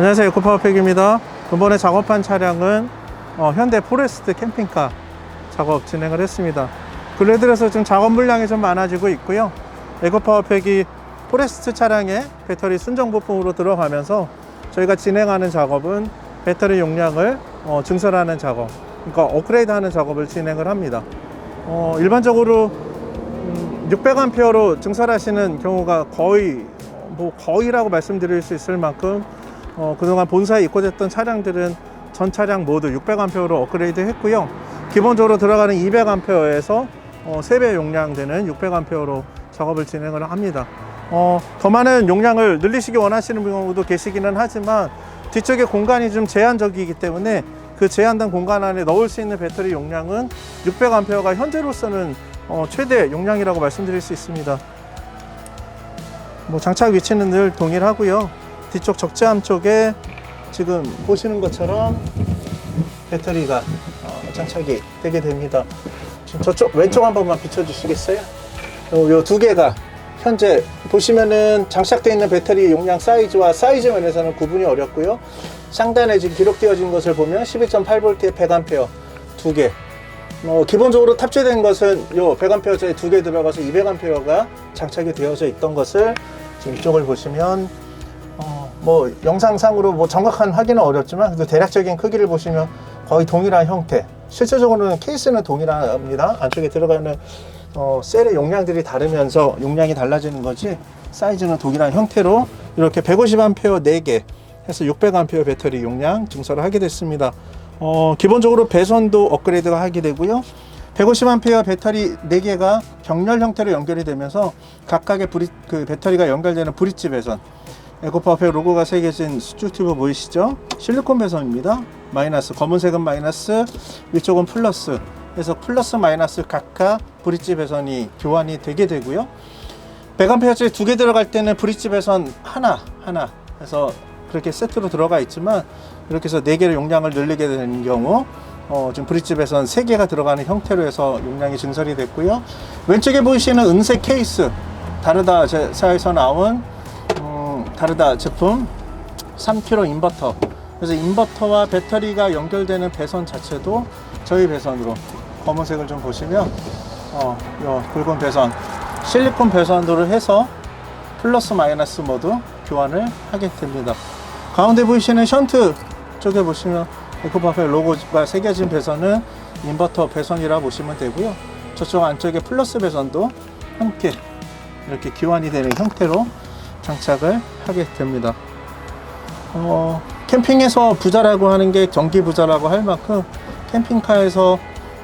안녕하세요. 에코파워팩입니다. 이번에 작업한 차량은 어, 현대 포레스트 캠핑카 작업 진행을 했습니다. 들어서 지금 작업 물량이 좀 많아지고 있고요. 에코파워팩이 포레스트 차량에 배터리 순정 부품으로 들어가면서 저희가 진행하는 작업은 배터리 용량을 어, 증설하는 작업 그러니까 업그레이드 하는 작업을 진행을 합니다. 어, 일반적으로 600A로 증설하시는 경우가 거의 뭐 거의라고 말씀드릴 수 있을 만큼 어, 그동안 본사에 입고됐던 차량들은 전 차량 모두 600A로 업그레이드 했고요. 기본적으로 들어가는 200A에서 어, 3배 용량 되는 600A로 작업을 진행을 합니다. 어, 더 많은 용량을 늘리시기 원하시는 경우도 계시기는 하지만 뒤쪽에 공간이 좀 제한적이기 때문에 그 제한된 공간 안에 넣을 수 있는 배터리 용량은 600A가 현재로서는 어, 최대 용량이라고 말씀드릴 수 있습니다. 뭐 장착 위치는 늘 동일하고요. 뒤쪽 적재함 쪽에 지금 보시는 것처럼 배터리가 어, 장착이 되게 됩니다. 저쪽 왼쪽 한 번만 비춰주시겠어요? 요 두 개가 현재 보시면은 장착되어 있는 배터리 용량 사이즈와 사이즈 면에서는 구분이 어렵고요. 상단에 지금 기록되어진 것을 보면 11.8V의 100A 두 개. 어, 기본적으로 탑재된 것은 요 100A짜리 두 개 들어가서 200A가 장착이 되어져 있던 것을 지금 이쪽을 보시면 어, 뭐 영상상으로 뭐 정확한 확인은 어렵지만 그래도 대략적인 크기를 보시면 거의 동일한 형태. 실제적으로는 케이스는 동일합니다. 안쪽에 들어가는 어, 셀의 용량들이 다르면서 용량이 달라지는 거지 사이즈는 동일한 형태로 이렇게 150A 4개 해서 600A 배터리 용량 증설을 하게 됐습니다. 어, 기본적으로 배선도 업그레이드가 하게 되고요. 150A 배터리 4개가 병렬 형태로 연결이 되면서 각각의 브리, 그 배터리가 연결되는 브릿지 배선 에코파워팩 로고가 새겨진 수축 튜브 보이시죠? 실리콘 배선입니다. 마이너스 검은색은 마이너스 위쪽은 플러스 그래서 플러스 마이너스 각각 브릿지 배선이 교환이 되게 되고요. 100A짜리 두 개 들어갈 때는 브릿지 배선 하나 하나 해서 그렇게 세트로 들어가 있지만 이렇게 해서 네 개의 용량을 늘리게 되는 경우 어, 지금 브릿지 배선 세 개가 들어가는 형태로 해서 용량이 증설이 됐고요. 왼쪽에 보이시는 은색 케이스 다르다 제사에서 나온 음, 다르다 제품 3kg 인버터 그래서 인버터와 배터리가 연결되는 배선 자체도 저희 배선으로 검은색을 좀 보시면 어, 요 붉은 배선 실리콘 배선으로 해서 플러스 마이너스 모두 교환을 하게 됩니다. 가운데 보이시는 션트 쪽에 보시면 에코파펠 로고가 새겨진 배선은 인버터 배선이라 보시면 되고요. 저쪽 안쪽에 플러스 배선도 함께 이렇게 교환이 되는 형태로 장착을 하게 됩니다. 어, 캠핑에서 부자라고 하는 게 전기 부자라고 할 만큼 캠핑카에서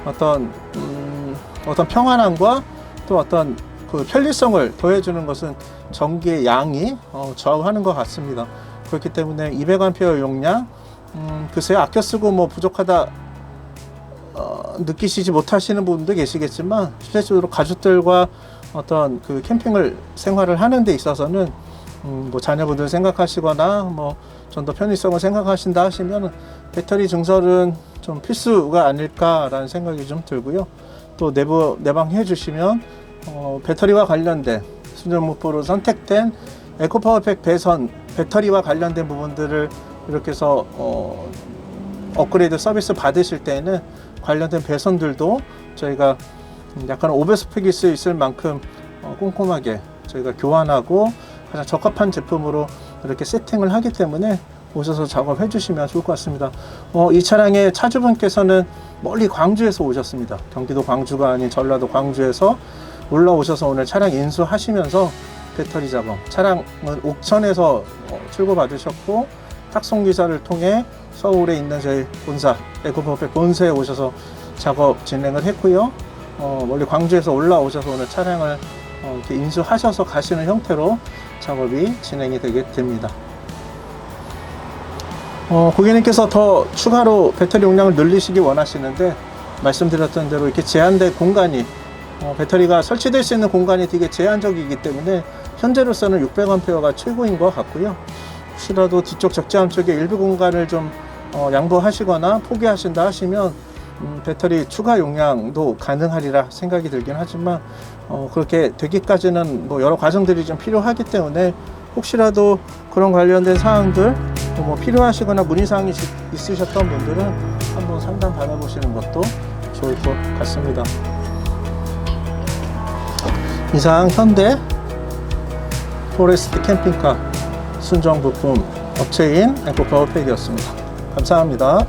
어떤 음, 어떤 평안함과 또 어떤 그 편리성을 더해주는 것은 전기의 양이 어, 좌우하는 것 같습니다. 그렇기 때문에 200A 용량 음, 글쎄요 아껴 쓰고 뭐 부족하다 어, 느끼시지 못하시는 분도 계시겠지만 실제적으로 가족들과 어떤 그 캠핑을 생활을 하는 데 있어서는 음, 뭐 자녀분들 생각하시거나 뭐 좀 더 편의성을 생각하신다 하시면 배터리 증설은 좀 필수가 아닐까라는 생각이 좀 들고요. 또 내부 내방해 주시면 어, 배터리와 관련된 순정목표로 선택된 에코파워팩 배선 배터리와 관련된 부분들을 이렇게 해서 어, 업그레이드 서비스 받으실 때는 관련된 배선들도 저희가 약간 오버스펙일 수 있을 만큼 어, 꼼꼼하게 저희가 교환하고 가장 적합한 제품으로 이렇게 세팅을 하기 때문에 오셔서 작업해 주시면 좋을 것 같습니다. 어, 이 차량의 차주분께서는 멀리 광주에서 오셨습니다. 경기도 광주가 아닌 전라도 광주에서 올라오셔서 오늘 차량 인수하시면서 배터리 작업, 차량은 옥천에서 어, 출고 받으셨고 탁송 기사를 통해 서울에 있는 저희 본사 에코퍼펙 본사에 오셔서 작업 진행을 했고요. 어, 멀리 광주에서 올라오셔서 오늘 차량을 어, 이렇게 인수하셔서 가시는 형태로 작업이 진행이 되게 됩니다. 어, 고객님께서 더 추가로 배터리 용량을 늘리시기 원하시는데 말씀드렸던 대로 이렇게 제한된 공간이 어, 배터리가 설치될 수 있는 공간이 되게 제한적이기 때문에 현재로서는 600A가 최고인 것 같고요. 혹시라도 뒤쪽 적재함 쪽에 일부 공간을 좀 어, 양보하시거나 포기하신다 하시면 음, 배터리 추가 용량도 가능하리라 생각이 들긴 하지만 어, 그렇게 되기까지는 뭐 여러 과정들이 좀 필요하기 때문에 혹시라도 그런 관련된 사항들 뭐 필요하시거나 문의사항이 있- 있으셨던 분들은 한번 상담 받아보시는 것도 좋을 것 같습니다. 이상 현대 포레스트 캠핑카 순정 부품 업체인 에코파워팩이었습니다. 감사합니다.